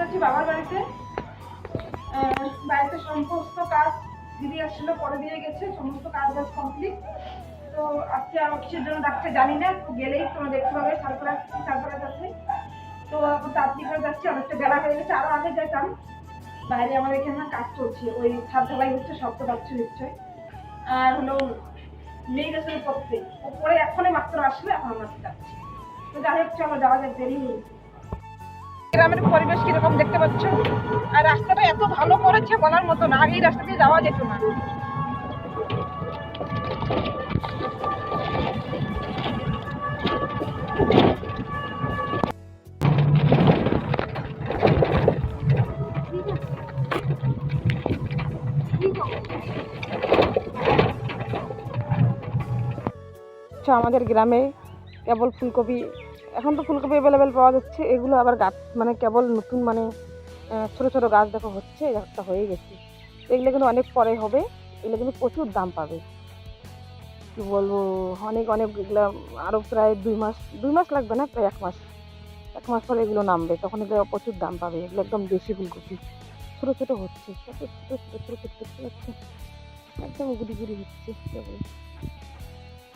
যাচ্ছি বাবার বাড়িতে। বাড়িতে সমস্ত কাজ দিদি আসছিল, পরে দিয়ে গেছে, সমস্ত কাজ বাজ কমপ্লিট তো আজকে আমার কিসের জন্য ডাকতে জানি না গেলেই তোমরা দেখতে পাবে, সারপ্রাইজ সারপ্রাইজ আছে। তো তাড়াতাড়ি করে যাচ্ছি, অনেকটা বেলা হয়ে গেছে, আরও আগে যেতাম। বাইরে আমাদের এখানে কাজ চলছে, ওই ছাদ ঢালাই হচ্ছে শব্দ পাচ্ছে নিশ্চয় আর হলো মেয়ে গেছিল পড়তে। পরে এখনই মাত্র আসলে এখন আমরা যাচ্ছি। তো যাই হোক, চলো, যাওয়া যাক, দেরি নেই গ্রামের পরিবেশ কীরকম দেখতে পাচ্ছ? আর রাস্তাটা এত ভালো করেছে বলার মতো না আগে রাস্তা দিয়ে যাওয়া যেত না। আমাদের গ্রামে কেবল ফুলকপি এখন তো ফুলকপি অ্যাভেলেবেল পাওয়া যাচ্ছে এগুলো আবার গাছ মানে কেবল নতুন মানে ছোট ছোট গাছ দেখো হচ্ছে একটা হয়ে গেছে এগুলো কিন্তু অনেক পরে হবে এগুলো কিন্তু প্রচুর দাম পাবে কি বলব অনেক অনেক এগুলো আরও প্রায় দুই মাস দুই মাস লাগবে না প্রায় এক মাস এক মাস পরে এগুলো নামবে তখন এগুলো প্রচুর দাম পাবে এগুলো একদম দেশি ফুলকপি ছোটো ছোটো হচ্ছে ছোটো ছোটো ছোটো ছোটো ছোটো ছোটো হচ্ছে একদম গুড়ি গুড়ি হচ্ছে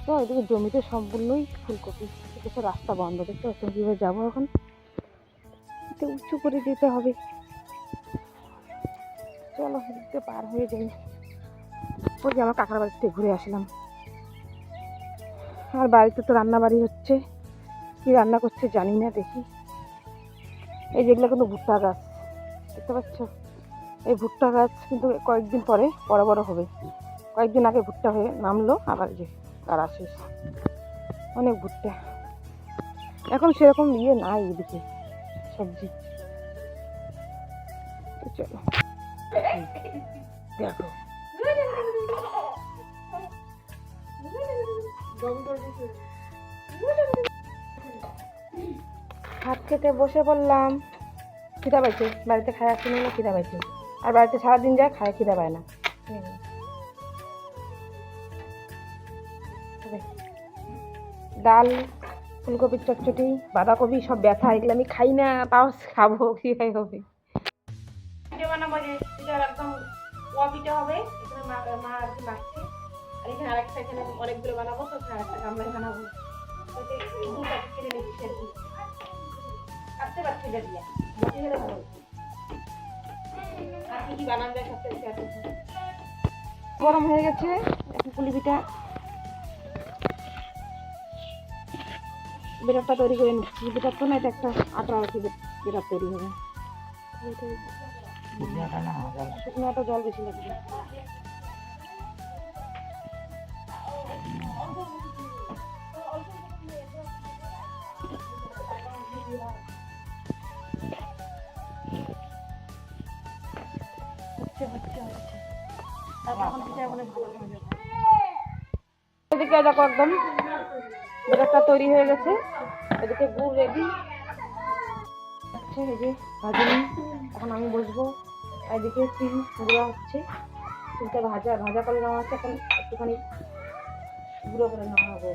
তো এদিকে জমিতে সম্পূর্ণই ফুলকপি। এদিকে রাস্তা বন্ধ, দেখতে পাচ্ছেন কীভাবে যাব এখন? এটা উঁচু করে যেতে হবে। চলো, এদিকে পার হয়ে যাই। ওই যে আমার কাকার বাড়িতে ঘুরে আসলাম। আর বাড়িতে তো রান্না বাড়ি হচ্ছে। কি রান্না করছে জানি না, দেখি। এই যেগুলো কিন্তু ভুট্টা গাছ, দেখতে পাচ্ছ? এই ভুট্টা গাছ কিন্তু কয়েকদিন পরে বড় বড় হবে। কয়েকদিন আগে ভুট্টা হয়ে নামলো, আবার যে তারা শেষ অনেক ভুট্টা। এখন সেরকম ইয়ে নাই এদিকে, সবজি। চলো। দেখো। ভাত খেতে বসে পড়লাম। খিদা পাইছে। বাড়িতে খায় আসি না, খিদা পাইছে। আর বাড়িতে সারাদিন যায়, খায়, খিদা পায় না। হবে। ডাল ফুলকপির চটচটি বাঁধাকপি সব ব্যথা এগুলো আমি খাই না তাও খাব কি হবে? পিঠে বানাবো যে পিঠার একদম পোয়া পিঠে হবে এখানে মা মা আর কি মাখছে আর এখানে আরেকটা এখানে অনেকগুলো বানাবো তো আরেকটা গামলায় নিচ্ছি আর কি কাটতে পারছি এটা দিয়ে বসে গেলে ভালো আর কি কি বানান যায় সবটা শেয়ার করছি গরম হয়ে গেছে এখন পুলি পিঠা। বেটারটা তৈরি করে নিচ্ছি। বেটার তো না, এটা একটা আটা আর কি তৈরি হবে। শুকনো জল বেশি লাগবে। একদম বেটারটা তৈরি হয়ে গেছে। এদিকে গুড় রেডি এই যে এখন আমি বসবো। এদিকে তিল হচ্ছে। তিলটা ভাজা। ভাজা করে নেওয়া হচ্ছে। এখন একটুখানি গুঁড়ো করে নেওয়া হবে।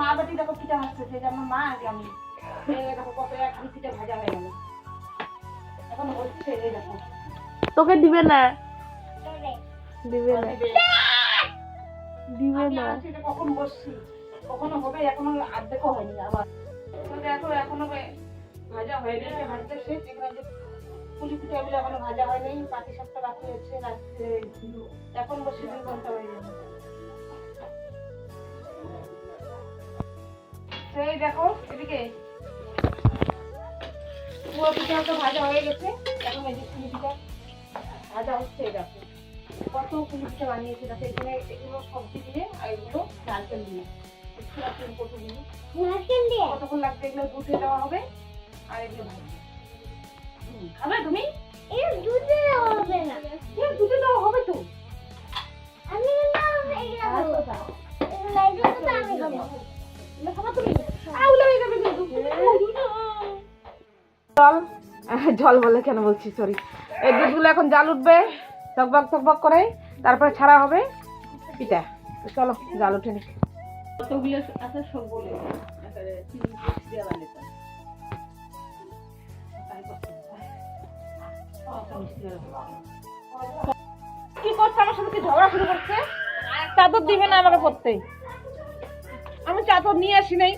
মা বাটি দেখো পিঠা যে আমার মা আগে আমি হচ্ছে তোকে দিবে না। দিবে না। দিবে। না। কখন বসছি কখনো হবে এখনও অর্ধেকও হয়নি আবার তো দেখো এখনও ভাজা হয়নি ভাজতে শেষ পুলি পিঠা গুলো এখনও ভাজা হয়নি পাটি সাপটা বাকি আছে রাত্রে এখন বসে দুই ঘণ্টা হয়ে গেল। সেই দেখো এদিকে। পুরো পিঠা তো ভাজা হয়ে গেছে। এখন এই যে কুলি পিঠা ভাজা হচ্ছে এটা দেখো। কত কুলি পিঠা বানিয়েছে দেখো এখানে এগুলো সবজি দিয়ে আর এগুলো নারকেল দিয়ে। কতক্ষণ লাগবে এগুলো দুধে দেওয়া হবে? আর এগুলো খাবে তুমি? জল বলে কেন বলছি সরি এই দুধগুলো এখন জাল উঠবে টকবক টকবক করে, তারপরে ছাড়া হবে পিঠা। চলো, জাল উঠে নি কি করছে? আমার সাথে কি ঝগড়া শুরু করছে? চাদর দিবে না আমাকে পড়তে আমি চাদর নিয়ে আসি নাই।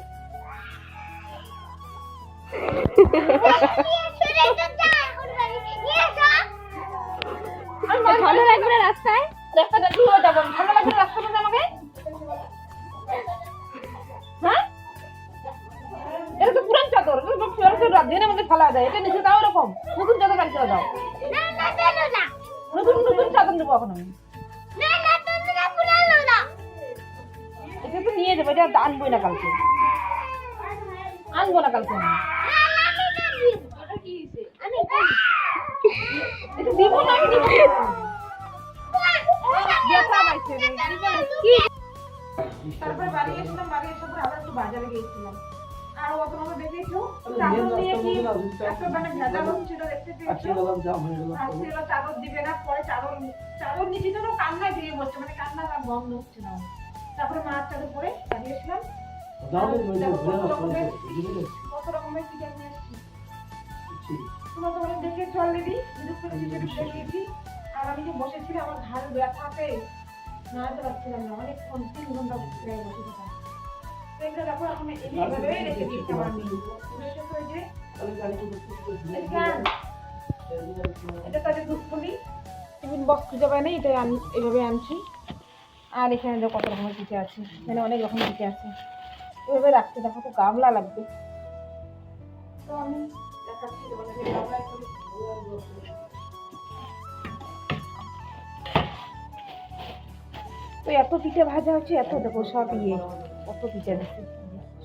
ভালো লাগবে না রাস্তায় রাস্তাটা হয়ে যাব রাস্তাটা আমাকে হ্যাঁ এটা তো পুরান চাদর দিনের মধ্যে ফেলা দেয় এটা নিচে দাও এরকম নতুন চাদর বাড়ি করে দাও নতুন নতুন চাদর নেব এখন আমি এটা তো নিয়ে যাব এটা আনবোই না কালকে আনব না কালকে এটা দিব না দিব। তারপরে বাড়ি এসেছিলাম বাড়ি এসে পরে আবার একটু বাজারে গিয়েছিলাম। আর ও তোমাকে দেখেছ? চাদর নিয়ে কি একটা মানে ভেজাল হচ্ছিল দেখতে পেয়েছ? ছিল চাদর দিবে না পরে চাদর চাদর নিচে তো কান্না দিয়ে বসছে মানে কান্না আর বন্ধ হচ্ছে না। তারপরে মার চাদর পরে বাড়ি এসলাম। কত রকমের পিঠা নিয়ে এসেছি। তোমার তো দেখিয়েছি আর আমি যে বসেছিলাম আমার ঘাড় ব্যথাতে নাড়াতে পারছিলাম না অনেকক্ষণ তিন ঘণ্টা বসে টিফিন বক্স এটা আমি এভাবে আনছি আর এখানে কত রকমের পিঠে আছে এখানে অনেক রকমের পিঠে আছে এভাবে রাখতে দেখো তো গামলা লাগবে তো আমি তো এত পিঠে ভাজা হচ্ছে, এত দেখো সব ইয়ে কত পিঠে দেখো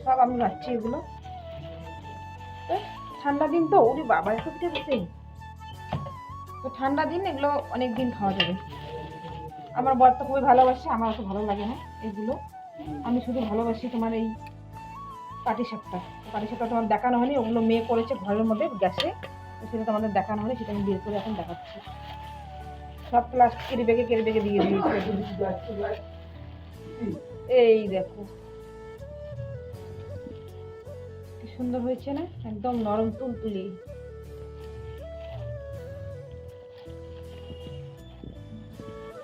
সব আমি ভাজছি এগুলো। ঠান্ডা দিন তো, ওরে বাবা, এত পিঠে দিচ্ছে তো ঠান্ডা দিন, এগুলো অনেক দিন খাওয়া যাবে। আমার বর তো খুবই ভালোবাসে আমার অত ভালো লাগে না এগুলো। আমি শুধু ভালোবাসি তোমার এই পাটি সাপটা পাটি সাপটা তোমার দেখানো হয়নি ওগুলো মেয়ে করেছে ঘরের মধ্যে গ্যাসে সেটা তোমাদের দেখানো হয়নি, সেটা আমি বের করে এখন দেখাচ্ছি। সব প্লাস্টিক কেড়ে বেগে কেড়ে বেগে দিয়ে দিয়েছি। এই দেখো। কি সুন্দর হয়েছে না? একদম নরম তুলতুলি।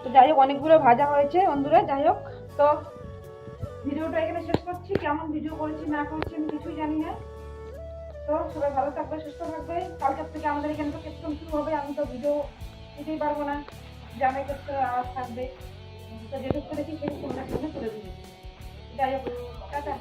তো যাই হোক, অনেকগুলো ভাজা হয়েছে বন্ধুরা, যাই হোক। তো ভিডিওটা এখানে শেষ করছি। কেমন ভিডিও করেছি না করেছি আমি কিছুই জানি না। তো সবাই ভালো থাকবে সুস্থ থাকবে কালকের থেকে আমাদের এখানে তো কেমন শুরু হবে, আমি তো ভিডিও দিতেই পারব না। জামাই করতে আওয়াজ থাকবে। তো যেটুকু দেখি সেটুকু তোমরা সামনে করে দিবে যাই হোক, টাটা।